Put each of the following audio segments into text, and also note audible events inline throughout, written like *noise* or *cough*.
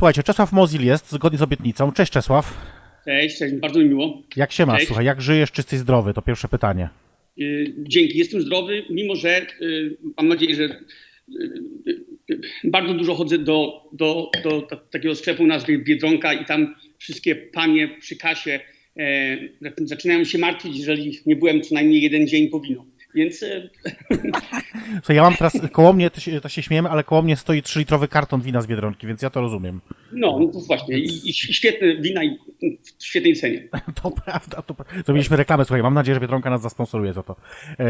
Słuchajcie, Czesław Mozil jest, zgodnie z obietnicą. Cześć Czesław. Cześć, cześć, bardzo mi miło. Jak się masz? Cześć. Słuchaj, jak żyjesz? Czy jesteś zdrowy? To pierwsze pytanie. Y, Dzięki, jestem zdrowy, mimo że y, mam nadzieję, że y, bardzo dużo chodzę do, do, do ta- takiego sklepu nazwy Biedronka i tam wszystkie panie przy kasie e, zaczynają się martwić, jeżeli nie byłem co najmniej jeden dzień po wino. Więc e, Słuchaj, ja mam teraz koło mnie, to się, to się śmiejemy, ale koło mnie stoi 3-litrowy karton wina z Biedronki, więc ja to rozumiem. no, no to właśnie, i, i świetne wina i w świetnej cenie. *laughs* To prawda, to prawda. Zrobiliśmy reklamę, słuchaj, mam nadzieję, że Biedronka nas zasponsoruje za to. E,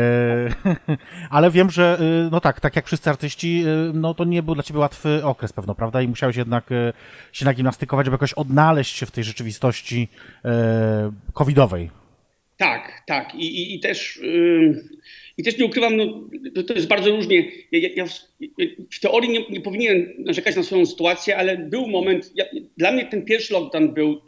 *laughs* ale wiem, że e, no tak, tak jak wszyscy artyści, e, no to nie był dla ciebie łatwy okres pewno, prawda? I musiałeś jednak e, się nagimnastykować, żeby jakoś odnaleźć się w tej rzeczywistości e, covidowej. Tak, tak. I, i, i, też, ym, I też nie ukrywam, no, to, to jest bardzo różnie. Ja, ja, ja w, teorii nie, nie powinienem narzekać na swoją sytuację, ale był moment. Ja, dla mnie ten pierwszy lockdown był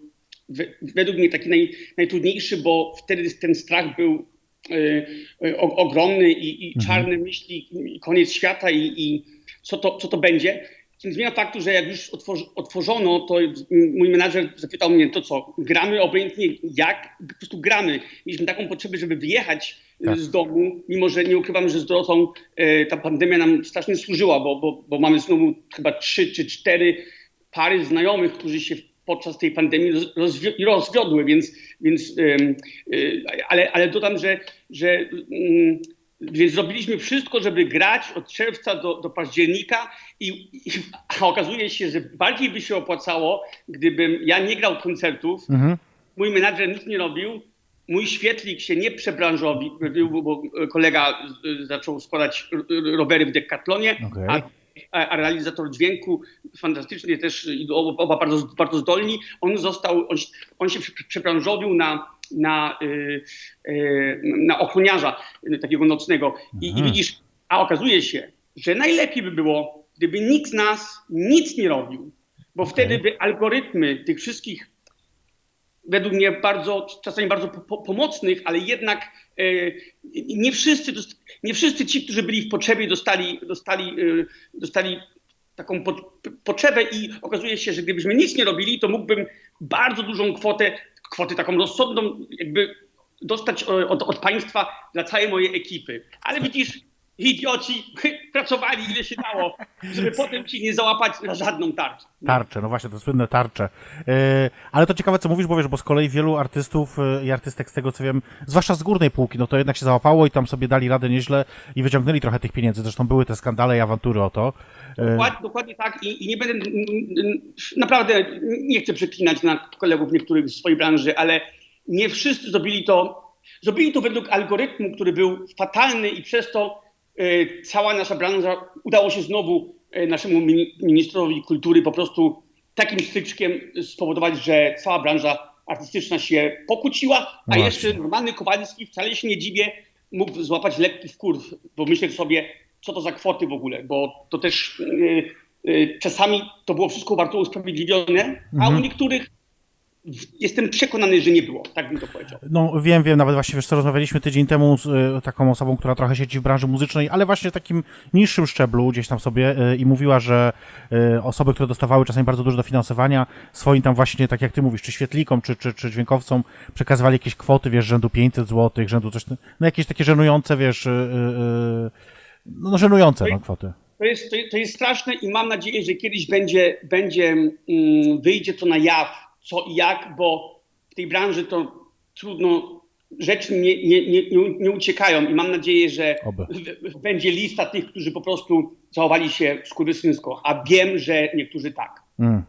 we, według mnie taki naj, najtrudniejszy, bo wtedy ten strach był y, y, o, ogromny i, i czarne myśli, i koniec świata i, i co, to, co to będzie. Nie zmienia faktu, że jak już otworzono, to mój menadżer zapytał mnie, to co, gramy obojętnie jak, po prostu gramy. Mieliśmy taką potrzebę, żeby wyjechać e, Tak. z domu, mimo że nie ukrywam, że z Dorotą e, ta pandemia nam strasznie służyła, bo, bo, bo mamy znowu chyba trzy czy cztery pary znajomych, którzy się podczas tej pandemii roz- rozwi- rozwiodły, więc, więc em, y, ale, ale dodam, że, że mm, więc zrobiliśmy wszystko, żeby grać od czerwca do, do października i, i a okazuje się, że bardziej by się opłacało, gdybym ja nie grał koncertów, Mhm. mój menadżer nic nie robił, mój świetlik się nie przebranżowił, bo kolega zaczął składać rowery w Decathlonie, Okej. a, a realizator dźwięku fantastycznie też, i oba, bardzo, bardzo zdolni, on został, on, się- on się prze- przebranżowił na, na, y, y, na ochroniarza takiego nocnego. I, I Mhm. widzisz, a okazuje się, że najlepiej by było, gdyby nikt z nas nic nie robił, bo wtedy by algorytmy tych wszystkich według mnie bardzo, czasami bardzo po, po, pomocnych, ale jednak e, nie, wszyscy, nie wszyscy ci, którzy byli w potrzebie, dostali, dostali, e, dostali taką po, potrzebę i okazuje się, że gdybyśmy nic nie robili, to mógłbym bardzo dużą kwotę, kwotę taką rozsądną, jakby dostać e, od, od państwa dla całej mojej ekipy. Ale widzisz, idioci *laughs* pracowali ile się dało, żeby *laughs* potem ci nie załapać na żadną tarczę. Tarcze, no właśnie, to słynne tarcze. Yy, ale to ciekawe, co mówisz, bo wiesz, bo z kolei wielu artystów yy, i artystek, z tego co wiem, zwłaszcza z górnej półki, no to jednak się załapało i tam sobie dali radę nieźle i wyciągnęli trochę tych pieniędzy. Zresztą były te skandale i awantury o to. Yy, Dokładnie, dokładnie tak I, i nie będę, naprawdę nie chcę przeklinać na kolegów niektórych z swojej branży, ale nie wszyscy zrobili to, zrobili to według algorytmu, który był fatalny i przez to e, cała nasza branża udało się znowu e, naszemu mini- ministrowi kultury po prostu takim styczkiem spowodować, że cała branża artystyczna się pokłóciła, a Właśnie. jeszcze normalny Kowalski, wcale się nie dziwię, mógł złapać lekki wkurw, bo myślę sobie, co to za kwoty w ogóle, bo to też y, czasami to było wszystko warto usprawiedliwione, a Mhm. u niektórych w- jestem przekonany, że nie było, tak bym to powiedział. No wiem, wiem, nawet właśnie wiesz co, rozmawialiśmy tydzień temu z y, taką osobą, która trochę siedzi w branży muzycznej, ale właśnie takim niższym szczeblu gdzieś tam sobie y, i mówiła, że y, osoby, które dostawały czasami bardzo dużo dofinansowania, swoim tam właśnie, tak jak ty mówisz, czy świetlikom, czy, czy, czy dźwiękowcom przekazywali jakieś kwoty, wiesz, rzędu 500 zł, rzędu coś, no jakieś takie żenujące, wiesz, y, y, y, no żenujące no, kwoty. To jest, to, to jest straszne i mam nadzieję, że kiedyś będzie, będzie mm, wyjdzie to na jaw, co i jak, bo w tej branży to trudno, rzeczy nie, nie, nie, nie, uciekają i mam nadzieję, że Oby. będzie lista tych, którzy po prostu zachowali się skurwysyńsko, a wiem, że niektórzy tak. Mm.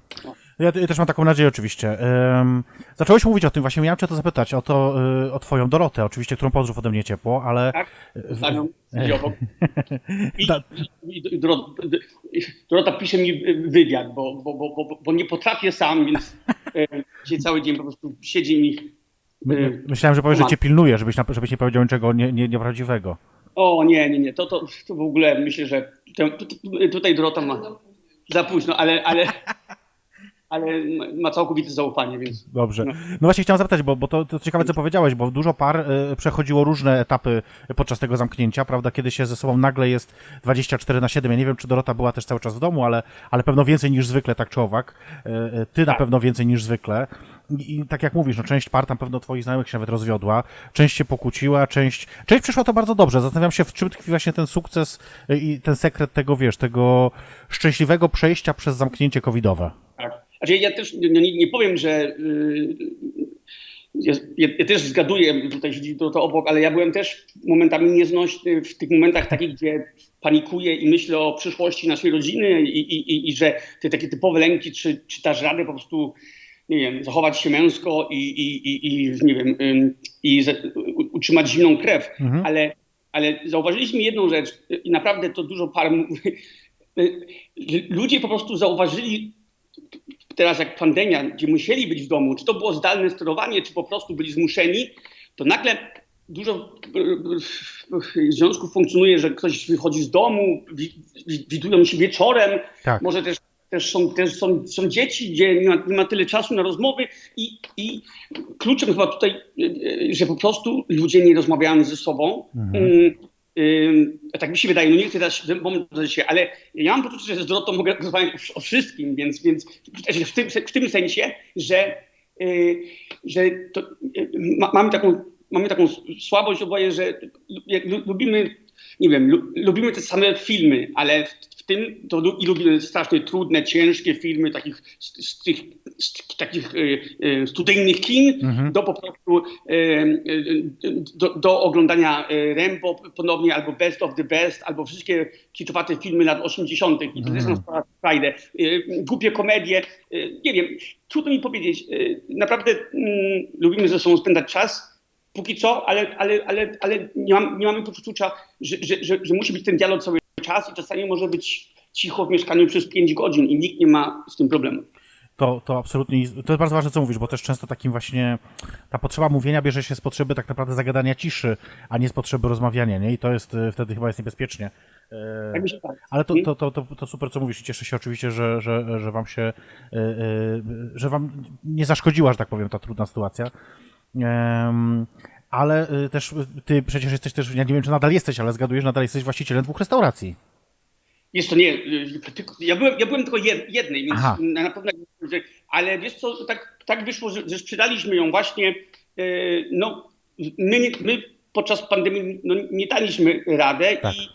Ja, ja też mam taką nadzieję oczywiście. Ym, zacząłeś mówić o tym, właśnie miałem cię o to zapytać, o to, y, o twoją Dorotę, oczywiście, którą pozdrów ode mnie ciepło, ale... Tak? *laughs* I, i, i Dorota, pisze mi wywiad, bo, bo, bo, bo, nie potrafię sam, więc dzisiaj cały dzień po prostu siedzi mi. My, y, myślałem, że powiesz, że cię pilnuje, żebyś, żebyś nie powiedział niczego nie, nie, nieprawdziwego. O nie, nie, nie, to, to, to w ogóle myślę, że te, tu- tu- tutaj Dorota ma za późno, ale, ale, ale ma- całkowite zaufanie, więc... Dobrze. No. No właśnie chciałem zapytać, bo, bo to, to ciekawe, co powiedziałeś, bo dużo par y, przechodziło różne etapy podczas tego zamknięcia, prawda, kiedy się ze sobą nagle jest 24 na 7. Ja nie wiem, czy Dorota była też cały czas w domu, ale, ale pewno więcej niż zwykle, tak czy owak. Y, y, Ty na Tak. pewno więcej niż zwykle. I, I tak jak mówisz, no część par tam pewno twoich znajomych się nawet rozwiodła, część się pokłóciła, część, część przyszła to bardzo dobrze. Zastanawiam się, w czym tkwi właśnie ten sukces i ten sekret tego, wiesz, tego szczęśliwego przejścia przez zamknięcie covidowe. Tak. Znaczy ja też nie, nie, nie powiem, że y, ja, ja, też zgaduję, tutaj siedzi to, to obok, ale ja byłem też momentami nieznośny w tych momentach takich, gdzie panikuję i myślę o przyszłości naszej rodziny i, i, i, i że te takie typowe lęki, czy, czy dasz radę po prostu, nie wiem, zachować się męsko i, i, i, i nie wiem, i utrzymać zimną krew, Mhm. ale, ale zauważyliśmy jedną rzecz i naprawdę to dużo par mówi, *laughs* ludzie po prostu zauważyli teraz jak pandemia, gdzie musieli być w domu, czy to było zdalne sterowanie, czy po prostu byli zmuszeni, to nagle dużo e, związków funkcjonuje, że ktoś wychodzi z domu, wi- wi- widują się wieczorem, Tak. może też, też, są, też są, są dzieci, gdzie nie ma, nie ma tyle czasu na rozmowy i, i kluczem chyba tutaj, e, e, że po prostu ludzie nie rozmawiają ze sobą. Mhm. Mm, tak mi się wydaje, no nie chcę teraz pomóc się, ale ja mam poczucie, że z Dorotą mogę rozmawiać o, wszystkim, więc, więc w, tym, w tym sensie, że, y, że to, y, ma, mamy, taką, mamy taką słabość oboje, że lu- lu- lubimy, nie wiem, lu, lubimy te same filmy, ale w, tym to i lubimy strasznie trudne, ciężkie filmy takich, z, z tych z takich y, studyjnych kin Mhm. do po prostu y, do, do oglądania Rambo ponownie, albo Best of the Best, albo wszystkie kiczowate filmy lat 80. i to też nam sprawia frajdę. Y, Głupie komedie, nie wiem, trudno mi powiedzieć. Naprawdę mm, lubimy ze sobą spędzać czas, póki co, ale, ale, ale, ale nie, mam, nie mamy poczucia, że, że, że, że musi być ten dialog cały czas i czasami może być cicho w mieszkaniu przez 5 godzin i nikt nie ma z tym problemu. To, to absolutnie, to jest bardzo ważne, co mówisz, bo też często takim właśnie, ta potrzeba mówienia bierze się z potrzeby tak naprawdę zagadania ciszy, a nie z potrzeby rozmawiania, nie? I to jest, e, wtedy chyba jest niebezpiecznie. E, Tak się wydaje. Ale to, to, to, to, to super, co mówisz i cieszę się oczywiście, że, że, że wam się, e, że wam nie zaszkodziła, że tak powiem, ta trudna sytuacja. Ale e, też ty przecież jesteś też, ja nie wiem, czy nadal jesteś, ale zgadujesz, nadal jesteś właścicielem dwóch restauracji. Jest to nie, y, ja, byłem, ja byłem tylko jed- jednej, więc Aha. na pewno, ale wiesz co, tak, tak wyszło, że, że sprzedaliśmy ją właśnie, y, no my, my podczas pandemii no, nie daliśmy radę, Tak. i,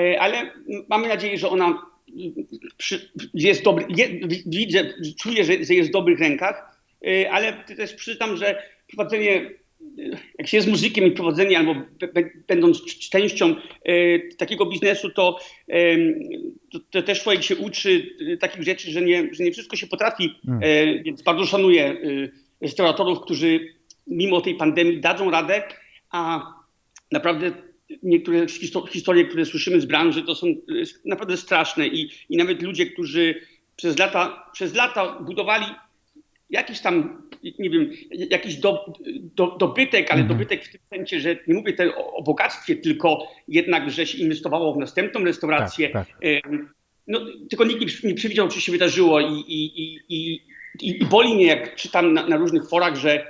y, ale mamy nadzieję, że ona y, przy, jest dobry, je, widzę, czuję, że, że jest w dobrych rękach, y, ale też przyznam, że prowadzenie jak się jest muzykiem i prowadzenie albo będąc częścią e, takiego biznesu, to, to, też człowiek się uczy e, takich rzeczy, że nie, że nie wszystko się potrafi, Mm. e, więc bardzo szanuję e, restauratorów, którzy mimo tej pandemii dadzą radę, a naprawdę niektóre histo- historie, które słyszymy z branży, to są naprawdę straszne i, i nawet ludzie, którzy przez lata, przez lata budowali jakiś tam, nie wiem, jakiś do, do, dobytek, ale Mhm. dobytek w tym sensie, że nie mówię tutaj o, o bogactwie, tylko jednak, że się inwestowało w następną restaurację. Tak, Em, No, tylko nikt nie, przewidział, co się wydarzyło i, i, i, i, i, boli mnie, jak czytam na, na różnych forach, że,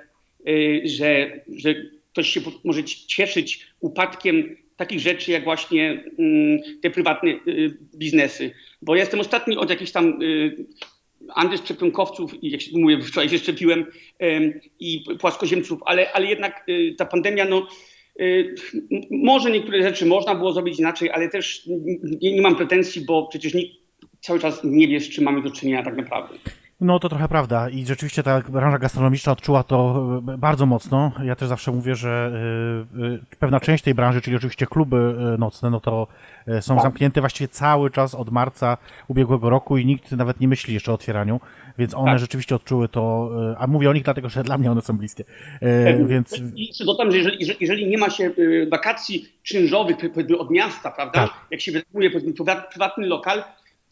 y, że, że ktoś się może cieszyć upadkiem takich rzeczy, jak właśnie mm, te prywatne y, biznesy. Bo ja jestem ostatni od jakichś tam y, antyszczepionkowców jak się mówię, wczoraj się szczepiłem em, i płaskoziemców, ale, ale jednak y, ta pandemia, no y, może niektóre rzeczy można było zrobić inaczej, ale też nie, nie mam pretensji, bo przecież nikt cały czas nie wie, z czym mamy do czynienia tak naprawdę. No to trochę prawda i rzeczywiście ta branża gastronomiczna odczuła to e, bardzo mocno. Ja też zawsze mówię, że e, e, pewna część tej branży, czyli oczywiście kluby nocne, no to są Tak. zamknięte właściwie cały czas od marca ubiegłego roku i nikt nawet nie myśli jeszcze o otwieraniu, więc one Tak. rzeczywiście odczuły to, a mówię o nich dlatego, że dla mnie one są bliskie. Więc I jeszcze dodam, że jeżeli, jeżeli, nie ma się wakacji czynżowych od miasta, prawda? Tak. Jak się wynajmuje prywatny lokal,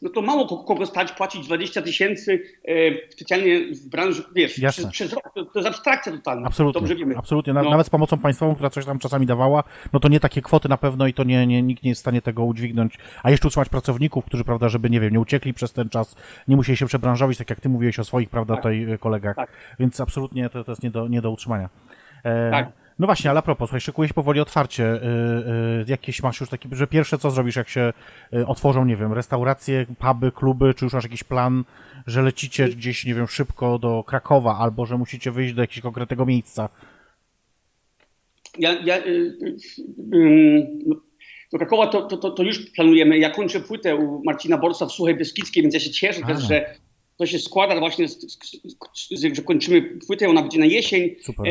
no to mało ko- kogo stać płacić 20 tysięcy e, specjalnie w branży, wiesz, Jasne. przez, przez rok. To, to jest abstrakcja totalna. Absolutnie, Dobrze wiemy. absolutnie. No. Nawet z pomocą państwową, która coś tam czasami dawała, no to nie takie kwoty na pewno i to nie, nie, nikt nie jest w stanie tego udźwignąć. A jeszcze utrzymać pracowników, którzy, prawda, żeby, nie wiem, nie uciekli przez ten czas, nie musieli się przebranżowić, tak jak ty mówiłeś o swoich, prawda, Tak. tutaj e, kolegach. Tak. Więc absolutnie to, to jest nie do, nie do utrzymania. E, Tak. No właśnie, ale a propos, słuchaj, szykujesz powoli otwarcie. Y, y, jakieś masz już taki, że pierwsze co zrobisz, jak się y, otworzą, nie wiem, restauracje, puby, kluby, czy już masz jakiś plan, że lecicie gdzieś, nie wiem, szybko do Krakowa, albo że musicie wyjść do jakiegoś konkretnego miejsca. Ja, ja, y, y, ym, no, do Krakowa to, to, to, to już planujemy. Ja kończę płytę u Marcina Borsa w Suchej Beskidzkiej, więc ja się cieszę też, że to się składa właśnie, z, z, z, że kończymy płytę, ona będzie na jesień. Super.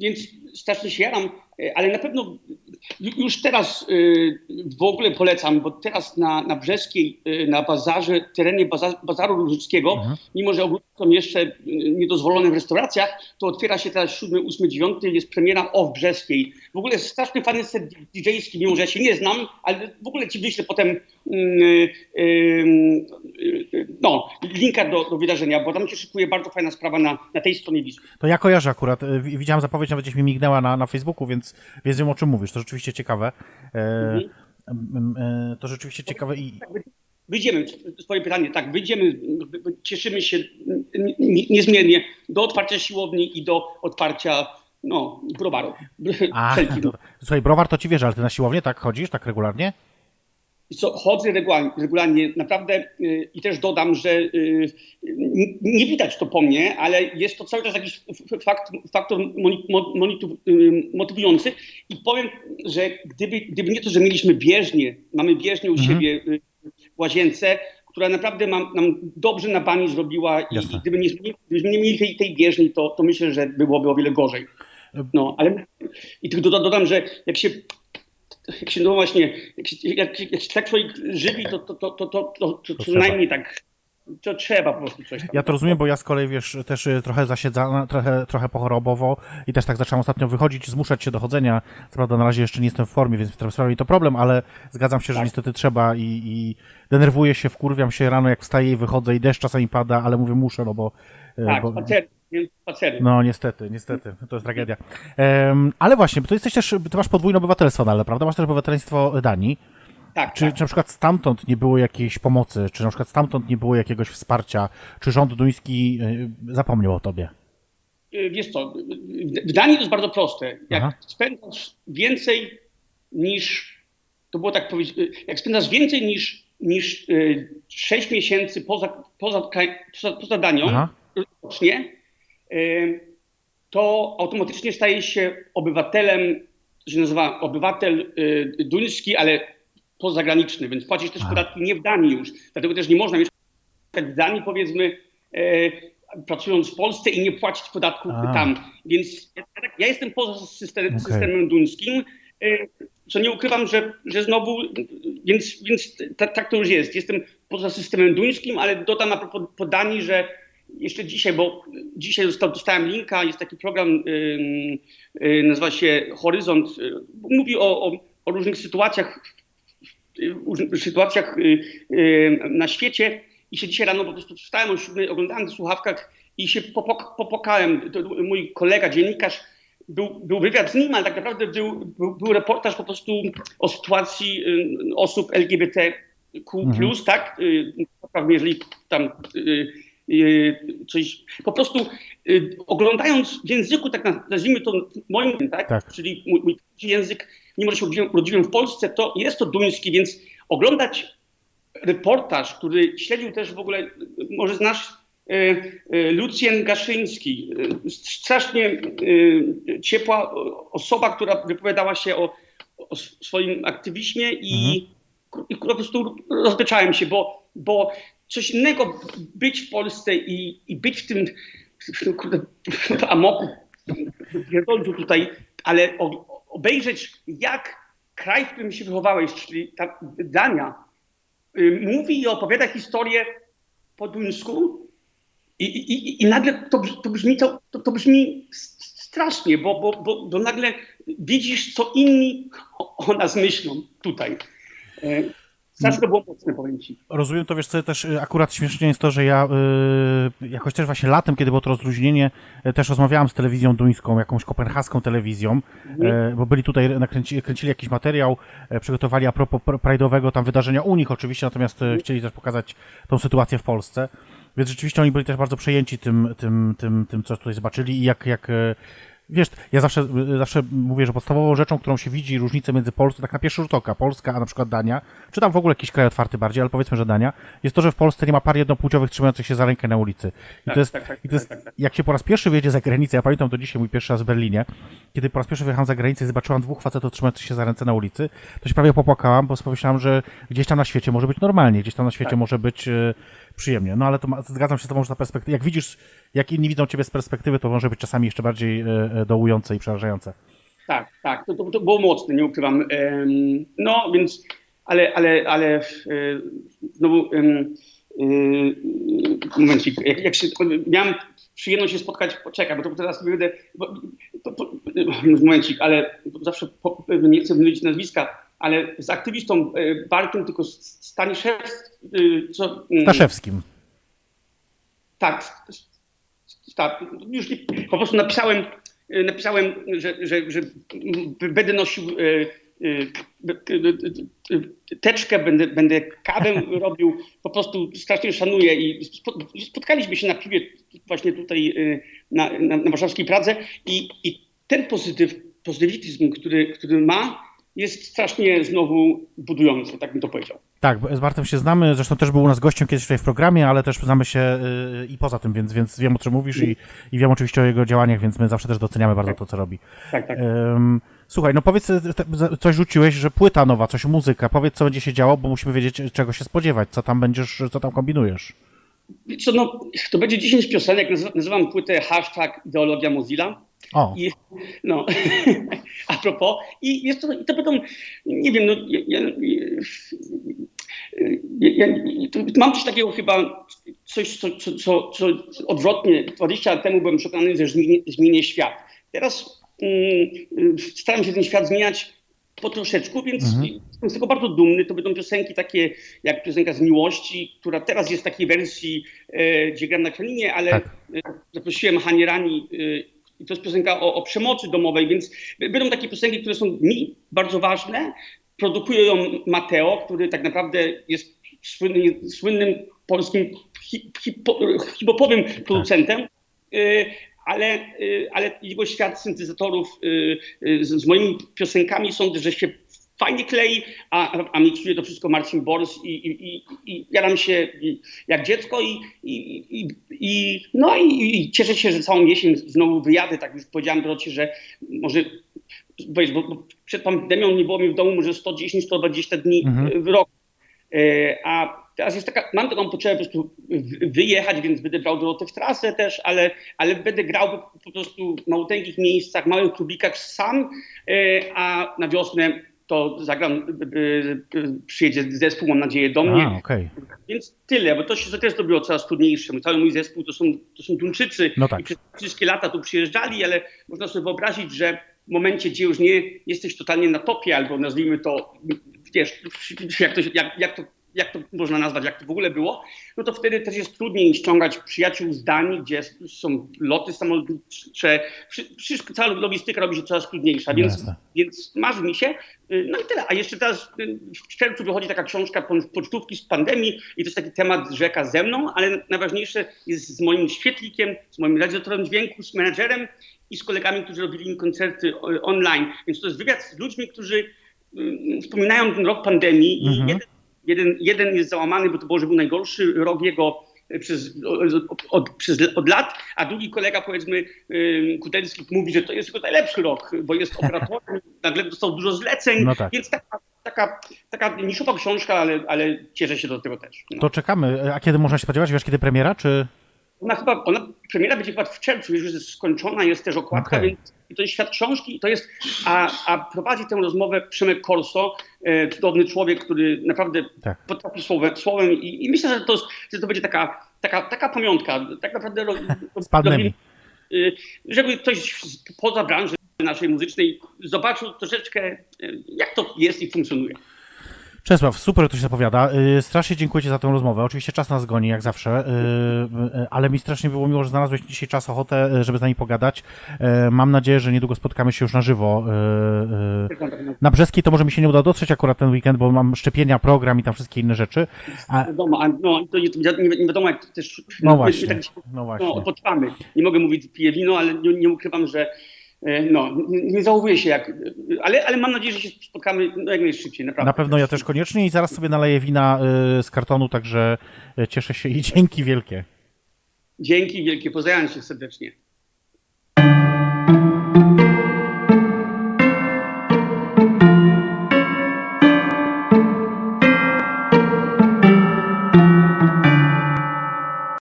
Więc strasznie się jaram, ale na pewno ju- już teraz e, w ogóle polecam, bo teraz na, na Brzeskiej, e, na bazarze, terenie baza, Bazaru Różyckiego, Mhm. mimo że ogródki są jeszcze e, niedozwolone w restauracjach, to otwiera się teraz 7, 8, 9, jest premiera OFF Brzeskiej. W ogóle jest straszny fajny set DJ-ski, mimo że ja się nie znam, ale w ogóle ci wyślę potem e, e, no, linka do, do wydarzenia, bo tam się szykuje bardzo fajna sprawa na, na tej stronie Wisły. To ja kojarzę akurat, wi- widziałem zapowiedź, nawet gdzieś mi mignęła na, na Facebooku, więc, więc wiem o czym mówisz, to rzeczywiście ciekawe. E, Mhm. e, to rzeczywiście ciekawe i Wyjdziemy, swoje pytanie, tak, wyjdziemy, cieszymy się niezmiernie do otwarcia siłowni i do otwarcia, no, browaru. A, *laughs* słuchaj, browar to ci wierzę, ale ty na siłownię tak chodzisz, tak regularnie? Co, chodzę regularnie, naprawdę y, i też dodam, że y, nie widać to po mnie, ale jest to cały czas jakiś fakt, faktor y, motywujący i powiem, że gdyby, gdyby nie to, że mieliśmy bieżnię, mamy bieżnię u Mhm. siebie w łazience, która naprawdę nam, nam dobrze na bani zrobiła i, i gdyby nie, gdybyśmy nie mieli tej, tej bieżni, to, to myślę, że byłoby o wiele gorzej. No, ale i tylko doda- dodam, że jak się jak się no właśnie, jak się, jak, jak się tak człowiek żywi, to, to, to, to, to, to, to co trzeba. najmniej tak, to trzeba po prostu coś tam. Ja to rozumiem, bo ja z kolei, wiesz, też y, trochę zasiedzana, trochę, trochę pochorobowo i też tak zacząłem ostatnio wychodzić, zmuszać się do chodzenia. Co prawda na razie jeszcze nie jestem w formie, więc to sprawia mi to problem, ale zgadzam się, że Tak. niestety trzeba i, i denerwuję się, wkurwiam się rano, jak wstaję i wychodzę i deszcz czasami pada, ale mówię muszę, no bo... y, Tak, bo spacery, więc no niestety, niestety, to jest tragedia. Em, ale właśnie, ty jesteś też, ty masz podwójne obywatelstwo nadal, prawda? Masz też obywatelstwo Danii. tak, Czy, tak. czy na przykład stamtąd nie było jakiejś pomocy, czy na przykład stamtąd nie było jakiegoś wsparcia, czy rząd duński y, zapomniał o tobie? Y, Wiesz co, w- Danii to jest bardzo proste. Jak Aha. spędzasz więcej niż, to było tak powiedzieć, jak spędzasz więcej niż, niż y, 6 miesięcy poza, poza, poza, poza Danią Aha. rocznie, to automatycznie stajesz się obywatelem, to się nazywa obywatel y, duński, ale pozagraniczny, więc płacisz też podatki nie w Danii już. Dlatego też nie można mieć w Danii powiedzmy, e, pracując w Polsce i nie płacić podatków A. tam. Więc ja, jestem poza system, Okej. systemem duńskim, e, co nie ukrywam, że, że znowu, więc, więc ta, tak to już jest. Jestem poza systemem duńskim, ale dodam a propos po Danii, że jeszcze dzisiaj, bo dzisiaj dostał, dostałem linka, jest taki program, y, nazywa się Horyzont, y, mówi o, o, o różnych sytuacjach sytuacjach y, na świecie i się dzisiaj rano po prostu wstałem o siódmej, oglądałem w słuchawkach i się popok- popłakałem. To mój kolega, dziennikarz, był, był wywiad z nim, ale tak naprawdę był, był, był reportaż po prostu o sytuacji osób LGBTQ+, Mhm. tak? Jeżeli tam coś... Po prostu y, oglądając w języku, tak naz- nazwijmy to moim, tak? Tak. Czyli mój, mój język, mimo że się urodziłem, w Polsce, to jest to duński, więc oglądać reportaż, który śledził też w ogóle, może znasz e, Lucjen Gaszyński, strasznie ciepła osoba, która wypowiadała się o, o swoim aktywizmie i, i po prostu rozbeczałem się, bo, bo coś innego być w Polsce i, i być w tym, w tym kurde, amoku, pierdolcu tutaj, ale obejrzeć jak kraj, w którym się wychowałeś, czyli ta Dania, y, mówi i opowiada historię po duńsku i, i, i, nagle to, to brzmi, to, to, brzmi strasznie, bo, bo, bo, bo nagle widzisz, co inni o, o nas myślą tutaj. Strasznie to było mocne, powiem ci. Rozumiem to, wiesz co, też y, akurat śmiesznie jest to, że ja y, jakoś też właśnie latem, kiedy było to rozluźnienie, y, też rozmawiałem z telewizją duńską, jakąś kopenhaską telewizją, y, bo byli tutaj, nakręci, kręcili jakiś materiał, y, przygotowali a propos pr- Pride'owego tam wydarzenia u nich oczywiście, natomiast y, chcieli też pokazać tą sytuację w Polsce. Więc rzeczywiście oni byli też bardzo przejęci tym, tym, tym, tym co tutaj zobaczyli i jak, jak Wiesz, ja zawsze, zawsze mówię, że podstawową rzeczą, którą się widzi różnicę między Polską, tak na pierwszy rzut oka, Polska, a na przykład Dania, czy tam w ogóle jakiś kraj otwarty bardziej, ale powiedzmy, że Dania, jest to, że w Polsce nie ma par jednopłciowych trzymających się za rękę na ulicy. I Tak, to jest, tak, tak, i to jest tak, tak, tak. jak się po raz pierwszy wyjedzie za granicę, ja pamiętam to dzisiaj mój pierwszy raz w Berlinie, kiedy po raz pierwszy wyjechałem za granicę i zobaczyłam dwóch facetów trzymających się za ręce na ulicy, to się prawie popłakałam, bo pomyślałam, że gdzieś tam na świecie może być normalnie, gdzieś tam na świecie może być e, przyjemnie. No ale to ma, zgadzam się z tobą, że ta perspektywa, jak widzisz, jak inni widzą ciebie z perspektywy, to może być czasami jeszcze bardziej e, e, dołujące i przerażające. Tak, tak, to, to, to było mocne, nie ukrywam. Em, No, więc, ale, ale, ale e, znowu, e, momencik, jak, jak się, miałem przyjemność się spotkać, poczekaj, bo to teraz będę, po, momencik, ale zawsze po, nie chcę mylić nazwiska, ale z aktywistą e, Barkiem, tylko Staniszewski, e, co... mm, Staszewskim. tak, tak. Już po prostu napisałem, e, napisałem, że, że, że będę nosił e, e, teczkę, będę, będę kawę *laughs* robił, po prostu strasznie szanuję i spo- spotkaliśmy się na piwie właśnie tutaj na, na, na warszawskiej Pradze i, i ten pozytyw, pozytywizm, który, który ma, jest strasznie znowu budujący, tak bym to powiedział. Tak, z Bartem się znamy, zresztą też był u nas gościem kiedyś tutaj w programie, ale też znamy się y, i poza tym, więc, więc wiem o czym mówisz i, i wiem oczywiście o jego działaniach, więc my zawsze też doceniamy bardzo to, co robi. Tak, tak. Ym, słuchaj, no powiedz, y, coś rzuciłeś, że płyta nowa, coś muzyka, powiedz co będzie się działo, bo musimy wiedzieć czego się spodziewać, co tam będziesz, co tam kombinujesz. Co, no, to będzie 10 piosenek, nazy- nazywam płytę hashtag ideologia Mozilla. O, I, no, *laughs* a propos, i jest to, i to będą, nie wiem, no, ja, ja, ja, to mam coś takiego chyba, coś, co, co, co, co odwrotnie, 20 lat temu byłem przekonany, że zmienię, zmienię świat. Teraz mm, staram się ten świat zmieniać po troszeczku, więc jestem z tego bardzo dumny. To będą piosenki takie jak piosenka z miłości, która teraz jest w takiej wersji, e, gdzie gram na klininie, ale Tak. zaprosiłem Hanie Rani e, i to jest piosenka o, o przemocy domowej, więc będą takie piosenki, które są mi bardzo ważne. Produkuje ją Mateo, który tak naprawdę jest słynny, słynnym polskim hi- hipo, hip-hopowym producentem. Y, Ale, y, ale jego świat syntezatorów y, z, z moimi piosenkami sądzę, że się fajnie klei, a, a miksuje to wszystko Marcin Bors i, i, i, i jaram się jak dziecko i, i, i, no i, cieszę się, że całą jesień znowu wyjadę, tak już powiedziałem Dorocie, że może wiesz, bo, bo przed pandemią nie było mi w domu może 110-120 dni Mhm. w roku. E, A teraz jest taka, mam taką potrzebę po prostu wyjechać, więc będę brał Dorotę w trasę też, ale, ale będę grał po, po prostu w maluteńkich miejscach, małych klubikach sam, e, a na wiosnę to zagram, e, e, przyjedzie zespół, mam nadzieję, do mnie. a, okej. Więc tyle, bo to się też zrobiło coraz trudniejsze. Cały mój zespół to są, to są Duńczycy No tak. i przez wszystkie lata tu przyjeżdżali, ale można sobie wyobrazić, że w momencie, gdzie już nie jesteś totalnie na topie, albo nazwijmy to, wiesz, jak to, jak, jak to, jak to można nazwać, jak to w ogóle było, no to wtedy też jest trudniej ściągać przyjaciół z Danii, gdzie są loty samolotnicze, Wszy- wszystko, cała logistyka robi się coraz trudniejsza, więc, Jasne. więc marzy mi się. No i tyle. A jeszcze teraz y, w czerwcu wychodzi taka książka po- pocztówki z pandemii i to jest taki temat rzeka ze mną, ale najważniejsze jest z moim świetlikiem, z moim realizatorem dźwięku, z menedżerem i z kolegami, którzy robili mi koncerty online. Więc to jest wywiad z ludźmi, którzy y, wspominają ten rok pandemii Mhm. i jeden, jeden, jeden jest załamany, bo to może był najgorszy rok jego y, przez, od, od, przez, od lat, a drugi kolega, powiedzmy, y, Kudelski mówi, że to jest jego najlepszy rok, bo jest operatorem, *laughs* nagle dostał dużo zleceń, No tak. więc taka, taka, taka niszowa książka, ale, ale cieszę się do tego też. No. To czekamy. A kiedy można się spodziewać? Wiesz, kiedy premiera, czy... Ona chyba, ona, premiera będzie chyba w czerwcu, już jest skończona, jest też okładka, Okej. więc to jest świat książki i to jest, a, a prowadzi tę rozmowę Przemek Korso, e, cudowny człowiek, który naprawdę Tak. potrafi słowem, słowem i, i myślę, że to, że to będzie taka, taka, taka pamiątka, tak naprawdę ro, robimy, y, żeby ktoś poza branży naszej muzycznej zobaczył troszeczkę, y, jak to jest i funkcjonuje. Czesław, super to się zapowiada. Y, Strasznie dziękuję Ci za tę rozmowę. Oczywiście czas nas goni, jak zawsze, y, y, ale mi strasznie było miło, że znalazłeś dzisiaj czas, ochotę, żeby z nami pogadać. Mam nadzieję, że niedługo spotkamy się już na żywo. Na Brzeskiej to może mi się nie uda dotrzeć akurat ten weekend, bo mam szczepienia, program i tam wszystkie inne rzeczy. A, Wiadomo, a no, to nie, nie, nie wiadomo, jak też no właśnie, my tak się no właśnie. no, odpoczywamy. Nie mogę mówić, piję wino, ale nie, nie ukrywam, że no, nie, zachowuję się jak... Ale, ale mam nadzieję, że się spotkamy no, jak najszybciej, naprawdę. Na pewno ja też koniecznie i zaraz sobie naleję wina y, z kartonu, także y, cieszę się i dzięki wielkie. Dzięki wielkie, pozdrawiam cię serdecznie.